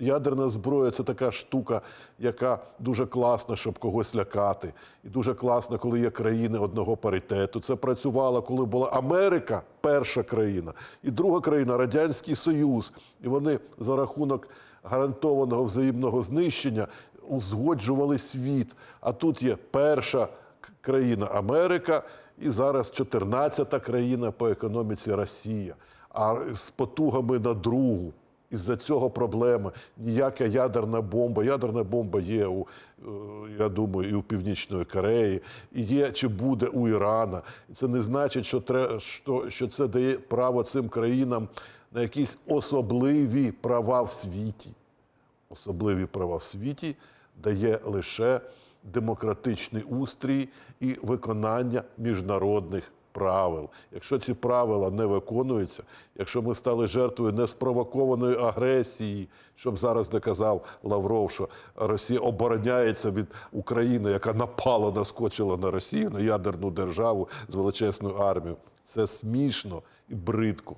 ядерна зброя це така штука, яка дуже класна, щоб когось лякати. І дуже класно, коли є країни одного паритету. Це працювало, коли була Америка, перша країна, і друга країна Радянський Союз. І вони за рахунок гарантованого взаємного знищення узгоджували світ. А тут є перша країна Америка, і зараз 14-та країна по економіці Росія. А з потугами на другу. Із-за цього проблема. Ніяка ядерна бомба. Ядерна бомба є у, е, я думаю, і у Північної Кореї, і є чи буде у Ірана. Це не значить, що, тре, що, що це дає право цим країнам на якісь особливі права в світі особливі права в світі дає лише демократичний устрій і виконання міжнародних правил. Якщо ці правила не виконуються, якщо ми стали жертвою неспровокованої агресії, щоб зараз не казав Лавров, що Росія обороняється від України, яка напала, наскочила на Росію, на ядерну державу з величезною армією. Це смішно і бридко.